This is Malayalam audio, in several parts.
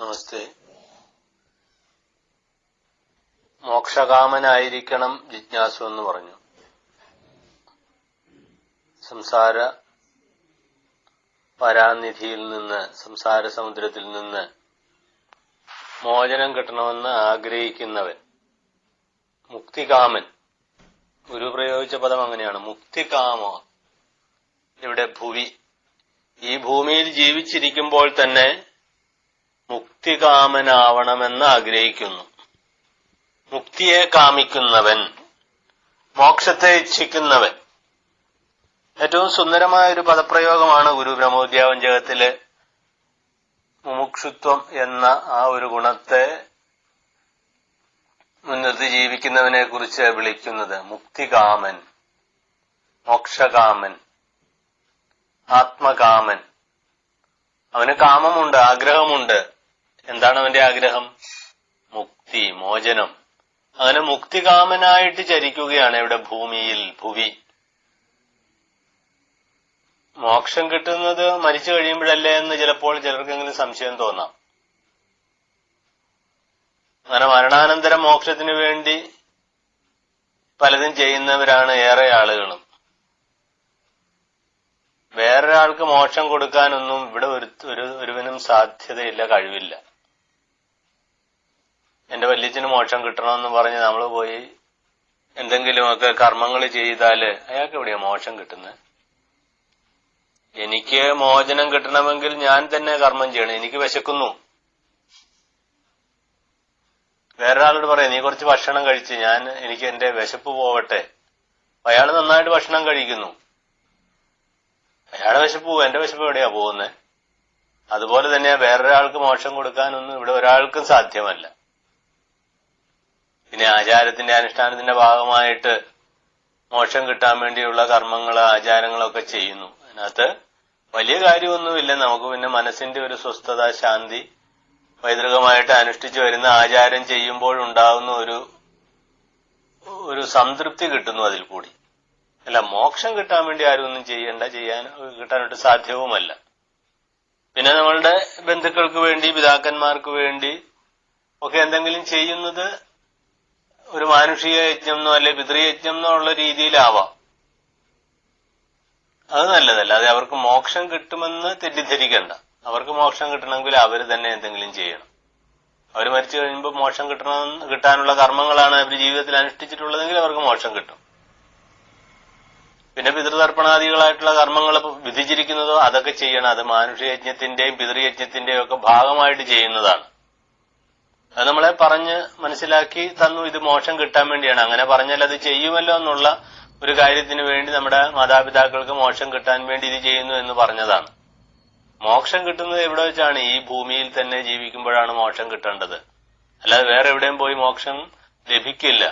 നമസ്തേ. മോക്ഷകാമനായിരിക്കണം ജിജ്ഞാസു എന്ന് പറഞ്ഞു. സംസാര പരാനിധിയിൽ നിന്ന് സംസാര സമുദ്രത്തിൽ നിന്ന് മോചനം കിട്ടണമെന്ന് ആഗ്രഹിക്കുന്നവൻ മുക്തികാമൻ. ഗുരു പ്രയോഗിച്ച പദം അങ്ങനെയാണ്. മുക്തികാമ. ഇവിടെ ഭുവി. ഈ ഭൂമിയിൽ ജീവിച്ചിരിക്കുമ്പോൾ തന്നെ മുക്തികാമനാവണമെന്ന് ആഗ്രഹിക്കുന്നു. മുക്തിയെ കാമിക്കുന്നവൻ മോക്ഷത്തെ ഇച്ഛിക്കുന്നവൻ. ഏറ്റവും സുന്ദരമായ ഒരു പദപ്രയോഗമാണ് ഗുരു ബ്രഹ്മോദ്യാവഞ്ചകത്തിൽ മുമുക്ഷുത്വം എന്ന ആ ഒരു ഗുണത്തെ മുൻനിർത്തി ജീവിക്കുന്നവനെ കുറിച്ച് വിളിക്കുന്നത് മുക്തികാമൻ മോക്ഷകാമൻ ആത്മകാമൻ. അവന് കാമമുണ്ട് ആഗ്രഹമുണ്ട്. എന്താണ് അവന്റെ ആഗ്രഹം? മുക്തി മോചനം. അങ്ങനെ മുക്തികാമനായിട്ട് ചരിക്കുകയാണ് ഇവിടെ ഭൂമിയിൽ ഭുവി. മോക്ഷം കിട്ടുന്നത് മരിച്ചു കഴിയുമ്പോഴല്ലേ എന്ന് ചിലപ്പോൾ ചിലർക്കെങ്കിലും സംശയം തോന്നാം. അങ്ങനെ മരണാനന്തര മോക്ഷത്തിന് വേണ്ടി പലതും ചെയ്യുന്നവരാണ് ഏറെ ആളുകളും. വേറൊരാൾക്ക് മോക്ഷം കൊടുക്കാനൊന്നും ഇവിടെ ഒരു ഒരു ഒരുവനും സാധ്യതയില്ല കഴിവില്ല. എന്റെ വല്യച്ഛന് മോക്ഷം കിട്ടണമെന്ന് പറഞ്ഞ് നമ്മൾ പോയി എന്തെങ്കിലുമൊക്കെ കർമ്മങ്ങൾ ചെയ്താൽ അയാൾക്ക് എവിടെയാ മോക്ഷം കിട്ടുന്നത് എനിക്ക് മോചനം കിട്ടണമെങ്കിൽ ഞാൻ തന്നെ കർമ്മം ചെയ്യണം. എനിക്ക് വിശക്കുന്നു. വേറൊരാളോട് പറയാം നീ കുറച്ച് ഭക്ഷണം കഴിച്ച് ഞാൻ എനിക്ക് എന്റെ വിശപ്പ് പോവട്ടെ. അയാൾ നന്നായിട്ട് ഭക്ഷണം കഴിക്കുന്നു. അയാളെ വിശപ്പ് പോവും. എന്റെ വിശപ്പ് എവിടെയാ പോകുന്നത് അതുപോലെ തന്നെ വേറൊരാൾക്ക് മോക്ഷം കൊടുക്കാനൊന്നും ഇവിടെ ഒരാൾക്കും സാധ്യമല്ല. പിന്നെ ആചാരത്തിന്റെ അനുഷ്ഠാനത്തിന്റെ ഭാഗമായിട്ട് മോക്ഷം കിട്ടാൻ വേണ്ടിയുള്ള കർമ്മങ്ങൾ ആചാരങ്ങളൊക്കെ ചെയ്യുന്നു. അതിനകത്ത് വലിയ കാര്യമൊന്നുമില്ല. നമുക്ക് പിന്നെ മനസ്സിന്റെ ഒരു സ്വസ്ഥത ശാന്തി പൈതൃകമായിട്ട് അനുഷ്ഠിച്ചു വരുന്ന ആചാരം ചെയ്യുമ്പോഴുണ്ടാകുന്ന ഒരു ഒരു സംതൃപ്തി കിട്ടുന്നു അതിൽ കൂടി. അല്ല മോക്ഷം കിട്ടാൻ വേണ്ടി ആരും ഒന്നും ചെയ്യണ്ട. ചെയ്യാൻ കിട്ടാനായിട്ട് സാധ്യവുമല്ല. പിന്നെ നമ്മളുടെ ബന്ധുക്കൾക്ക് വേണ്ടി പിതാക്കന്മാർക്ക് വേണ്ടി ഒക്കെ എന്തെങ്കിലും ചെയ്യുന്നത് ഒരു മാനുഷിക യജ്ഞം എന്നോ അല്ലെ പിതൃയജ്ഞം എന്നോ ഉള്ള രീതിയിലാവാം. അത് നല്ലതല്ല. അത് അവർക്ക് മോക്ഷം കിട്ടുമെന്ന് തെറ്റിദ്ധരിക്കണ്ട. അവർക്ക് മോക്ഷം കിട്ടണമെങ്കിൽ അവർ തന്നെ എന്തെങ്കിലും ചെയ്യണം. അവർ മരിച്ചു കഴിയുമ്പോൾ മോക്ഷം കിട്ടണം കിട്ടാനുള്ള കർമ്മങ്ങളാണ് അവർ ജീവിതത്തിൽ അനുഷ്ഠിച്ചിട്ടുള്ളതെങ്കിൽ അവർക്ക് മോക്ഷം കിട്ടും. പിന്നെ പിതൃതർപ്പണാദികളായിട്ടുള്ള കർമ്മങ്ങൾ വിധിച്ചിരിക്കുന്നതോ അതൊക്കെ ചെയ്യണം. അത് മാനുഷ്യയജ്ഞത്തിന്റെയും പിതൃയജ്ഞത്തിന്റെയും ഒക്കെ ഭാഗമായിട്ട് ചെയ്യുന്നതാണ്. അത് നമ്മളെ പറഞ്ഞ് മനസ്സിലാക്കി തന്നു. ഇത് മോശം കിട്ടാൻ വേണ്ടിയാണ്. അങ്ങനെ പറഞ്ഞാൽ അത് ചെയ്യുമല്ലോ എന്നുള്ള ഒരു കാര്യത്തിന് വേണ്ടി നമ്മുടെ മാതാപിതാക്കൾക്ക് മോശം കിട്ടാൻ വേണ്ടി ഇത് ചെയ്യുന്നു എന്ന് പറഞ്ഞതാണ്. മോക്ഷം കിട്ടുന്നത് എവിടെ വെച്ചാണ്? ഈ ഭൂമിയിൽ തന്നെ ജീവിക്കുമ്പോഴാണ് മോക്ഷം കിട്ടേണ്ടത്. അല്ലാതെ വേറെ എവിടെയും പോയി മോക്ഷം ലഭിക്കില്ല.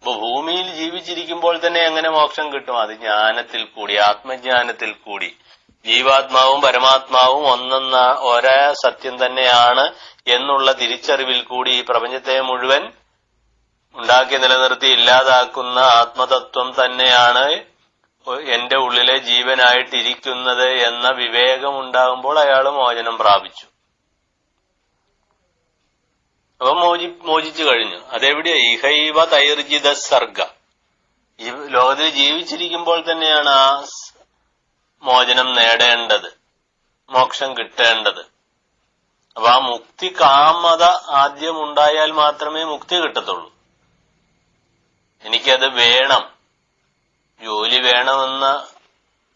അപ്പൊ ഭൂമിയിൽ ജീവിച്ചിരിക്കുമ്പോൾ തന്നെ എങ്ങനെ മോക്ഷം കിട്ടും? അത് ജ്ഞാനത്തിൽ കൂടി ആത്മജ്ഞാനത്തിൽ കൂടി. ജീവാത്മാവും പരമാത്മാവും ഒന്നെന്ന ഒരേ സത്യം തന്നെയാണ് എന്നുള്ള തിരിച്ചറിവിൽ കൂടി ഈ പ്രപഞ്ചത്തെ മുഴുവൻ ഉണ്ടാക്കി നിലനിർത്തി ഇല്ലാതാക്കുന്ന ആത്മതത്വം തന്നെയാണ് എന്റെ ഉള്ളിലെ ജീവനായിട്ടിരിക്കുന്നത് എന്ന വിവേകം ഉണ്ടാകുമ്പോൾ അയാൾ മോചനം പ്രാപിച്ചു. അപ്പൊ മോചി മോചിച്ചു കഴിഞ്ഞു. അതെവിടെയാ? ഇഹൈവ തൈർജിത സർഗ. ലോകത്തിൽ ജീവിച്ചിരിക്കുമ്പോൾ തന്നെയാണ് ആ മോചനം നേടേണ്ടത് മോക്ഷം കിട്ടേണ്ടത്. അപ്പൊ ആ മുക്തി കാമത ആദ്യം ഉണ്ടായാൽ മാത്രമേ മുക്തി കിട്ടത്തുള്ളൂ. എനിക്കത് വേണം. ജോലി വേണമെന്ന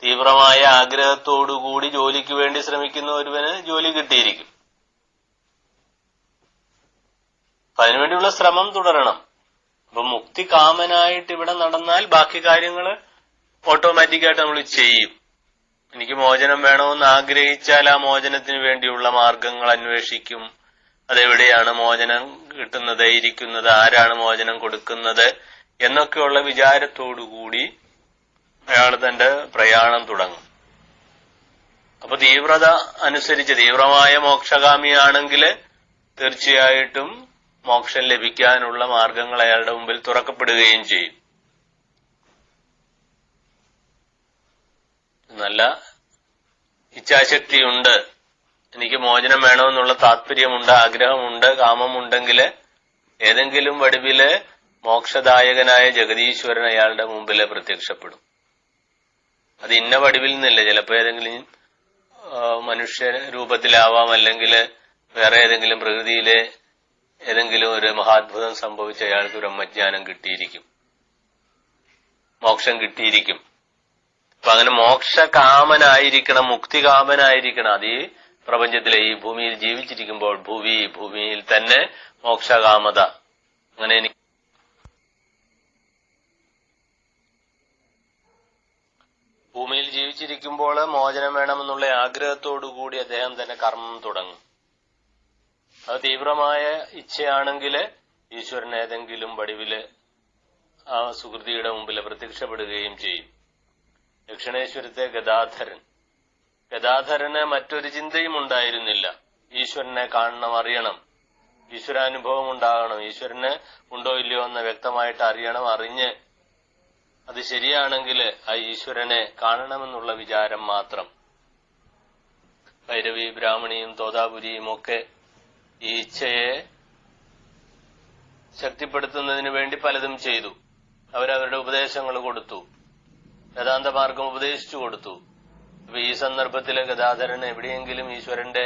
തീവ്രമായ ആഗ്രഹത്തോടുകൂടി ജോലിക്ക് വേണ്ടി ശ്രമിക്കുന്ന ഒരുവന് ജോലി കിട്ടിയിരിക്കും. അപ്പൊ അതിനുവേണ്ടിയുള്ള ശ്രമം തുടരണം. അപ്പൊ മുക്തി കാമനായിട്ട് ഇവിടെ നടന്നാൽ ബാക്കി കാര്യങ്ങൾ ഓട്ടോമാറ്റിക്കായിട്ട് നമ്മൾ ചെയ്യും. എനിക്ക് മോചനം വേണമെന്ന് ആഗ്രഹിച്ചാൽ ആ മോചനത്തിന് വേണ്ടിയുള്ള മാർഗങ്ങൾ അന്വേഷിക്കും. അതെവിടെയാണ് മോചനം കിട്ടുന്നത് ഇരിക്കുന്നത് ആരാണ് മോചനം കൊടുക്കുന്നത് എന്നൊക്കെയുള്ള വിചാരത്തോടുകൂടി അയാൾ തന്റെ പ്രയാണം തുടങ്ങും. അപ്പൊ തീവ്രത അനുസരിച്ച് തീവ്രമായ മോക്ഷകാമിയാണെങ്കിൽ തീർച്ചയായിട്ടും മോക്ഷം ലഭിക്കാനുള്ള മാർഗങ്ങൾ അയാളുടെ മുമ്പിൽ തുറക്കപ്പെടുകയും ചെയ്യും. നല്ല ഇച്ഛാശക്തിയുണ്ട്. എനിക്ക് മോചനം വേണമെന്നുള്ള താല്പര്യമുണ്ട് ആഗ്രഹമുണ്ട് കാമമുണ്ടെങ്കിൽ ഏതെങ്കിലും വടിവിൽ മോക്ഷദായകനായ ജഗതീശ്വരൻ അയാളുടെ മുമ്പിൽ പ്രത്യക്ഷപ്പെടും. അത് ഇന്ന വടിവിൽ നിന്നില്ല ചിലപ്പോ ഏതെങ്കിലും മനുഷ്യ രൂപത്തിലാവാം അല്ലെങ്കിൽ വേറെ ഏതെങ്കിലും പ്രകൃതിയിലെ ഏതെങ്കിലും ഒരു മഹാത്ഭുതം സംഭവിച്ച അയാൾക്ക് ബ്രഹ്മജ്ഞാനം കിട്ടിയിരിക്കും. മോക്ഷം കിട്ടിയിരിക്കും. അപ്പൊ അങ്ങനെ മോക്ഷകാമനായിരിക്കണം മുക്തികാമനായിരിക്കണം. അത് ഈ പ്രപഞ്ചത്തിലെ ഈ ഭൂമിയിൽ ജീവിച്ചിരിക്കുമ്പോൾ ഭൂവി ഭൂമിയിൽ തന്നെ മോക്ഷകാമത. അങ്ങനെ എനിക്ക് ഭൂമിയിൽ ജീവിച്ചിരിക്കുമ്പോൾ മോചനം വേണമെന്നുള്ള ആഗ്രഹത്തോടുകൂടി അദ്ദേഹം തന്നെ കർമ്മം തുടങ്ങും. അത് തീവ്രമായ ഇച്ഛയാണെങ്കിൽ ഈശ്വരൻ ഏതെങ്കിലും വടിവിൽ ആ സുഹൃതിയുടെ മുമ്പിൽ പ്രത്യക്ഷപ്പെടുകയും ചെയ്യും. ദക്ഷിണേശ്വരത്തെ ഗദാധരൻ. ഗദാധരന് മറ്റൊരു ചിന്തയും ഉണ്ടായിരുന്നില്ല. ഈശ്വരനെ കാണണം അറിയണം. ഈശ്വരാനുഭവം ഉണ്ടാകണം ഈശ്വരന് ഉണ്ടോ ഇല്ലയോ എന്ന് വ്യക്തമായിട്ട് അറിയണം അറിഞ്ഞ് അത് ശരിയാണെങ്കിൽ ആ ഈശ്വരനെ കാണണമെന്നുള്ള വിചാരം മാത്രം. ഭൈരവി ബ്രാഹ്മണിയും തോതാപുരിയും ഒക്കെ ഈ ഇച്ഛയെ ശക്തിപ്പെടുത്തുന്നതിന് വേണ്ടി പലതും ചെയ്തു. അവരവരുടെ ഉപദേശങ്ങൾ കൊടുത്തു. വേദാന്ത മാർഗം ഉപദേശിച്ചു കൊടുത്തു. അപ്പൊ ഈ സന്ദർഭത്തിൽ ഗതാധരൻ എവിടെയെങ്കിലും ഈശ്വരന്റെ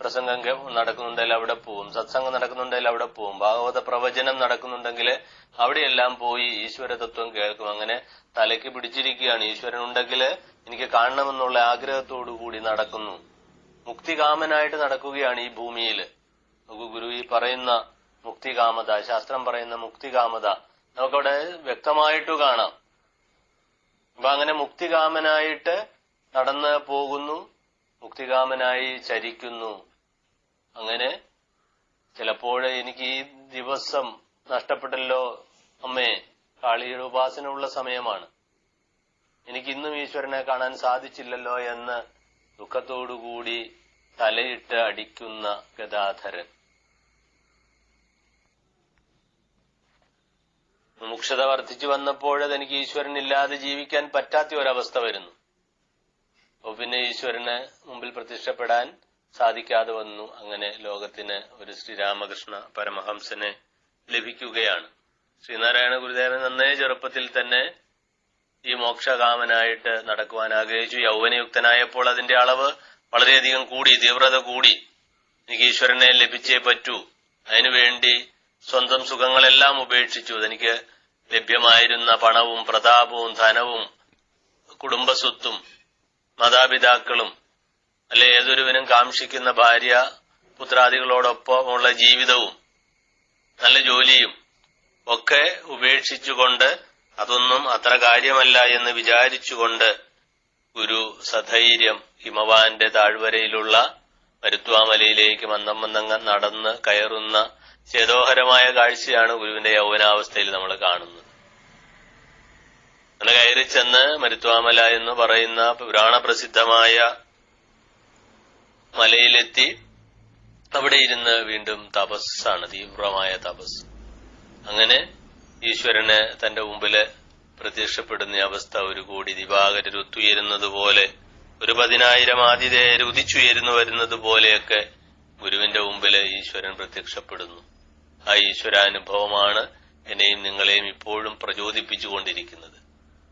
പ്രസംഗം നടക്കുന്നുണ്ടെങ്കിൽ അവിടെ പോവും. സത്സംഗം നടക്കുന്നുണ്ടെങ്കിൽ അവിടെ പോവും. ഭാഗവത പ്രവചനം നടക്കുന്നുണ്ടെങ്കിൽ അവിടെയെല്ലാം പോയി ഈശ്വര തത്വം കേൾക്കും. അങ്ങനെ തലയ്ക്ക് പിടിച്ചിരിക്കുകയാണ്. ഈശ്വരൻ ഉണ്ടെങ്കിൽ എനിക്ക് കാണണമെന്നുള്ള ആഗ്രഹത്തോടു കൂടി നടക്കുന്നു. മുക്തികാമനായിട്ട് നടക്കുകയാണ് ഈ ഭൂമിയിൽ ഗുരു ഈ പറയുന്ന മുക്തികാമത ശാസ്ത്രം പറയുന്ന മുക്തികാമത നമുക്കവിടെ വ്യക്തമായിട്ട് കാണാം. അപ്പൊ അങ്ങനെ മുക്തികാമനായിട്ട് നടന്ന് പോകുന്നു മുക്തികാമനായി ചരിക്കുന്നു. അങ്ങനെ ചിലപ്പോൾ എനിക്ക് ഈ ദിവസം നഷ്ടപ്പെട്ടല്ലോ അമ്മേ കാളിയുടെ ഉപാസന ഉള്ള സമയമാണ്. എനിക്ക് ഇന്നും ഈശ്വരനെ കാണാൻ സാധിച്ചില്ലല്ലോ എന്ന് ദുഃഖത്തോടുകൂടി തലയിട്ട് അടിക്കുന്ന ഗദാധരൻ. മുക്ഷത വർദ്ധിച്ചു ഈശ്വരൻ ഇല്ലാതെ ജീവിക്കാൻ പറ്റാത്ത ഒരവസ്ഥ വരുന്നു. അപ്പൊ പിന്നെ ഈശ്വരന് മുമ്പിൽ പ്രത്യക്ഷപ്പെടാൻ സാധിക്കാതെ വന്നു. അങ്ങനെ ലോകത്തിന് ഒരു ശ്രീരാമകൃഷ്ണ പരമഹംസനെ ലഭിക്കുകയാണ്. ശ്രീനാരായണ ഗുരുദേവൻ നന്നേ ചെറുപ്പത്തിൽ തന്നെ ഈ മോക്ഷകാമനായിട്ട് നടക്കുവാൻ ആഗ്രഹിച്ചു. യൗവനയുക്തനായപ്പോൾ അതിന്റെ അളവ് വളരെയധികം കൂടി തീവ്രത കൂടി എനിക്ക് ഈശ്വരനെ ലഭിച്ചേ പറ്റൂ. അതിനുവേണ്ടി സ്വന്തം സുഖങ്ങളെല്ലാം ഉപേക്ഷിച്ചു. തനിക്ക് ലഭ്യമായിരുന്ന പണവും പ്രതാപവും ധനവും കുടുംബസ്വത്തും മാതാപിതാക്കളും അല്ലെ ഏതൊരുവനും കാക്ഷിക്കുന്ന ഭാര്യ പുത്രാദികളോടൊപ്പമുള്ള ജീവിതവും നല്ല ജോലിയും ഒക്കെ ഉപേക്ഷിച്ചുകൊണ്ട് അതൊന്നും അത്ര കാര്യമല്ല എന്ന് വിചാരിച്ചുകൊണ്ട് ഗുരു സധൈര്യം ഹിമവാന്റെ താഴ്വരയിലുള്ള മരുത്വാമലയിലേക്ക് മന്ദം മന്ദങ്ങ നടന്ന് കയറുന്ന ചേതോഹരമായ കാഴ്ചയാണ് ഗുരുവിന്റെ യൗവനാവസ്ഥയിൽ നമ്മൾ കാണുന്നത്. അങ്ങനെ കയറി ചെന്ന് മരുത്വാമല എന്ന് പറയുന്ന പുരാണ പ്രസിദ്ധമായ മലയിലെത്തി അവിടെ ഇരുന്ന് വീണ്ടും തപസ്സാണ് തീവ്രമായ തപസ്. അങ്ങനെ ഈശ്വരന് തന്റെ മുമ്പിൽ പ്രത്യക്ഷപ്പെടുന്ന അവസ്ഥ ഒരു കോടി ദിവാകരർ ഒത്തുയരുന്നത് പോലെ ഒരു പതിനായിരം ആതിഥേയർ ഉദിച്ചുയരുന്നു വരുന്നത് പോലെയൊക്കെ ഗുരുവിന്റെ മുമ്പിൽ ഈശ്വരൻ പ്രത്യക്ഷപ്പെടുന്നു. ആ ഈശ്വരാനുഭവമാണ് എന്നെയും നിങ്ങളെയും ഇപ്പോഴും പ്രചോദിപ്പിച്ചുകൊണ്ടിരിക്കുന്നത്.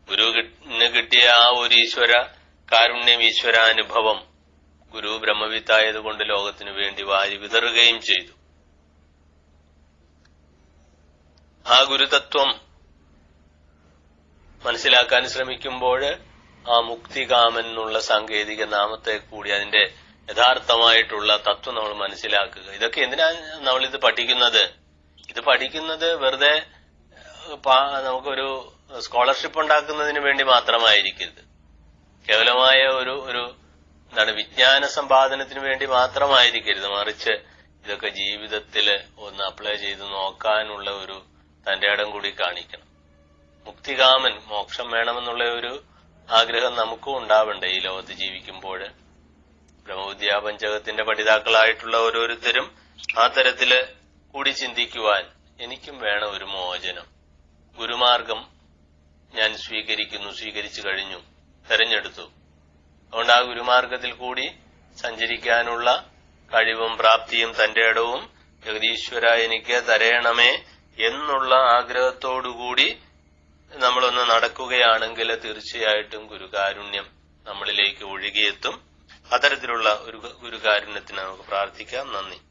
ഗുരുവിന് കിട്ടിയ ആ ഒരു ഈശ്വര കാരുണ്യം ഈശ്വരാനുഭവം ഗുരു ബ്രഹ്മവിത്തായതുകൊണ്ട് ലോകത്തിനു വേണ്ടി വാരി വിതറുകയും ചെയ്തു. ആ ഗുരുതത്വം മനസ്സിലാക്കാൻ ശ്രമിക്കുമ്പോൾ ആ മുക്തികാമൻ എന്നുള്ള സാങ്കേതിക നാമത്തെ കൂടി അതിന്റെ യഥാർത്ഥമായിട്ടുള്ള തത്വം നമ്മൾ മനസ്സിലാക്കുക. ഇതൊക്കെ എന്തിനാ നമ്മൾ ഇത് പഠിക്കുന്നത്? ഇത് പഠിക്കുന്നത് വെറുതെ നമുക്കൊരു സ്കോളർഷിപ്പ് ഉണ്ടാക്കുന്നതിന് വേണ്ടി മാത്രമായിരിക്കരുത്. കേവലമായ ഒരു ഒരു എന്താണ് വിജ്ഞാന സമ്പാദനത്തിന് വേണ്ടി മാത്രമായിരിക്കരുത്. മറിച്ച് ഇതൊക്കെ ജീവിതത്തിൽ ഒന്ന് അപ്ലൈ ചെയ്ത് നോക്കാനുള്ള ഒരു തന്റെ ഇടം കൂടി കാണിക്കണം. മുക്തികാമൻ മോക്ഷം വേണമെന്നുള്ള ഒരു ആഗ്രഹം നമുക്കും ഉണ്ടാവണ്ടേ ഈ ലോകത്ത് ജീവിക്കുമ്പോൾ. ബ്രഹ്മവിദ്യാ പഞ്ചകത്തിന്റെ പഠിതാക്കളായിട്ടുള്ള ഓരോരുത്തരും ആ തരത്തിൽ കൂടി ചിന്തിക്കുവാൻ എനിക്കും വേണം ഒരു മോചനം. ഗുരുമാർഗം ഞാൻ സ്വീകരിക്കുന്നു സ്വീകരിച്ചു കഴിഞ്ഞു തെരഞ്ഞെടുത്തു. അതുകൊണ്ട് ആ ഗുരുമാർഗത്തിൽ കൂടി സഞ്ചരിക്കാനുള്ള കഴിവും പ്രാപ്തിയും തന്റെ ഇടവും ജഗദീശ്വര എനിക്ക് തരയണമേ എന്നുള്ള ആഗ്രഹത്തോടുകൂടി നമ്മളൊന്ന് നടക്കുകയാണെങ്കിൽ തീർച്ചയായിട്ടും ഗുരുകാരുണ്യം നമ്മളിലേക്ക് ഒഴുകിയെത്തും. അത്തരത്തിലുള്ള ഒരു ഒരു കാരുണ്യത്തിന് നമുക്ക് പ്രാർത്ഥിക്കാം. നന്ദി.